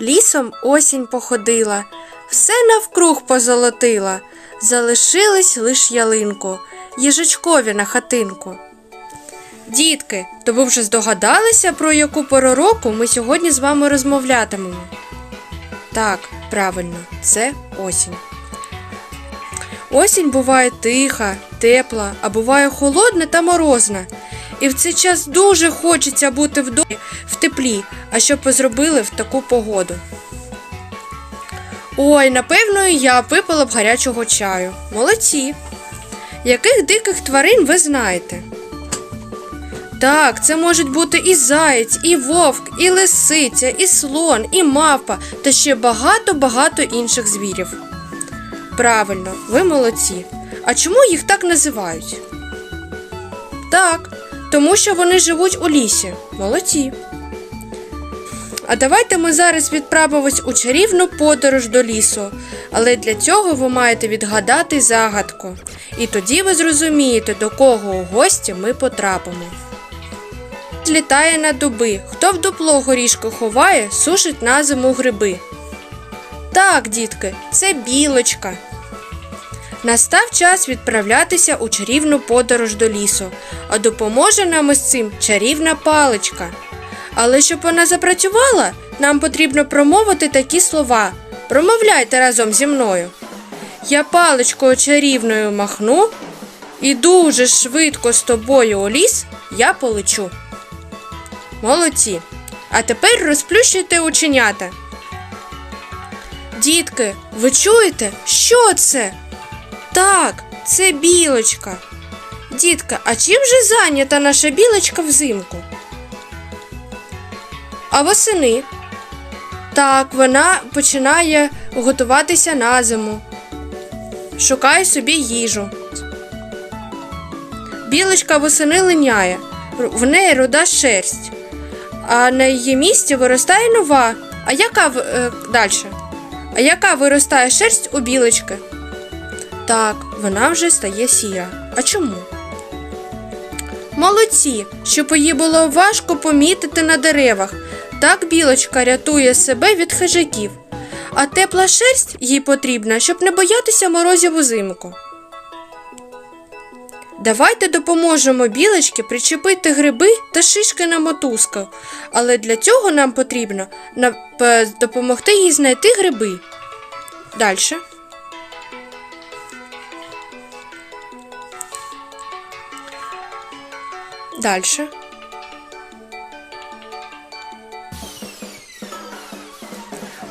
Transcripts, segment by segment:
Лісом осінь походила, все навкруг позолотила, залишились лиш ялинку, їжачкові на хатинку. Дітки, то ви вже здогадалися, про яку пору року ми сьогодні з вами розмовлятимемо? Так, правильно, це осінь. Осінь буває тиха, тепла, а буває холодна та морозна. І в цей час дуже хочеться бути в домі в теплі, а що б зробили в таку погоду? Ой, напевно, я випила б гарячого чаю. Молодці. Яких диких тварин ви знаєте? Так, це можуть бути і заєць, і вовк, і лисиця, і слон, і мавпа та ще багато-багато інших звірів. Правильно, ви молодці. А чому їх так називають? Так, тому що вони живуть у лісі. Молодці. А давайте ми зараз відправимось у чарівну подорож до лісу. Але для цього ви маєте відгадати загадку. І тоді ви зрозумієте, до кого у гості ми потрапимо. Злітає на дуби. Хто в дупло горішку ховає, сушить на зиму гриби. Так, дітки, це білочка. Настав час відправлятися у чарівну подорож до лісу, а допоможе нам із цим чарівна паличка. Але щоб вона запрацювала, нам потрібно промовити такі слова. Промовляйте разом зі мною. Я паличкою чарівною махну, і дуже швидко з тобою у ліс я полечу. Молодці. А тепер розплющуйте оченята. Дітки, ви чуєте, що це? Так, це білочка. Дітка, а чим же зайнята наша білочка взимку? А восени? Так, вона починає готуватися на зиму. Шукає собі їжу. Білочка восени линяє, в неї руда шерсть, а на її місці виростає нова. А яка е, далі? А яка виростає шерсть у білочки? Так, вона вже стає сіра. А чому? Молодці, щоб її було важко помітити на деревах. Так білочка рятує себе від хижаків. А тепла шерсть їй потрібна, щоб не боятися морозів узимку. Давайте допоможемо білочці причепити гриби та шишки на мотузку. Але для цього нам потрібно допомогти їй знайти гриби. Дальше. Дальше.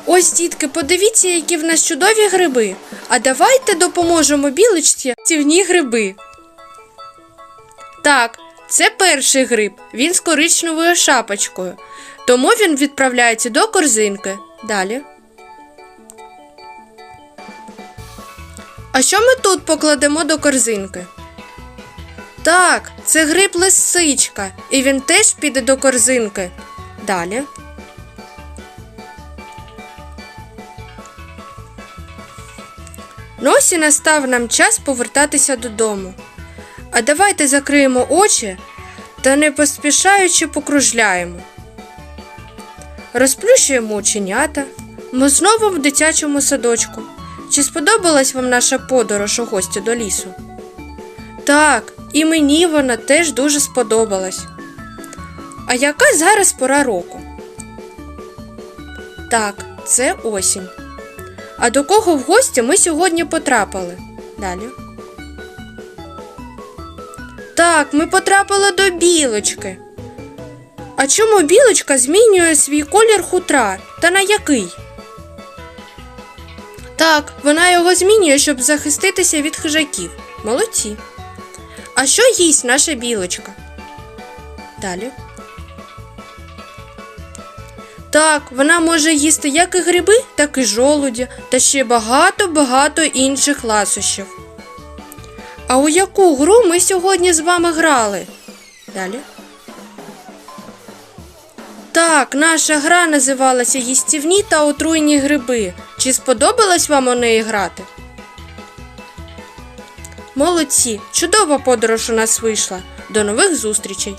Ось, дітки, подивіться, які в нас чудові гриби. А давайте допоможемо білочці цівні гриби. Так, це перший гриб. Він з коричневою шапочкою. Тому він відправляється до корзинки. Далі. А що ми тут покладемо до корзинки? Так, це гриб лисичка, і він теж піде до корзинки. Далі. Ось настав нам час повертатися додому. А давайте закриємо очі та не поспішаючи покружляємо. Розплющуємо оченята. Ми знову в дитячому садочку. Чи сподобалась вам наша подорож у гості до лісу? Так, і мені вона теж дуже сподобалась. А яка зараз пора року? Так, це осінь. А до кого в гості ми сьогодні потрапили? Далі. Так, ми потрапили до білочки. А чому білочка змінює свій колір хутра? Та на який? Так, вона його змінює, щоб захиститися від хижаків. Молодці. А що їсть наша білочка? Далі. Так, вона може їсти як і гриби, так і жолуді, та ще багато-багато інших ласощів. А у яку гру ми сьогодні з вами грали? Далі. Так, наша гра називалася Їстівні та отруйні гриби. Чи сподобалось вам у неї грати? Молодці! Чудова подорож у нас вийшла. До нових зустрічей!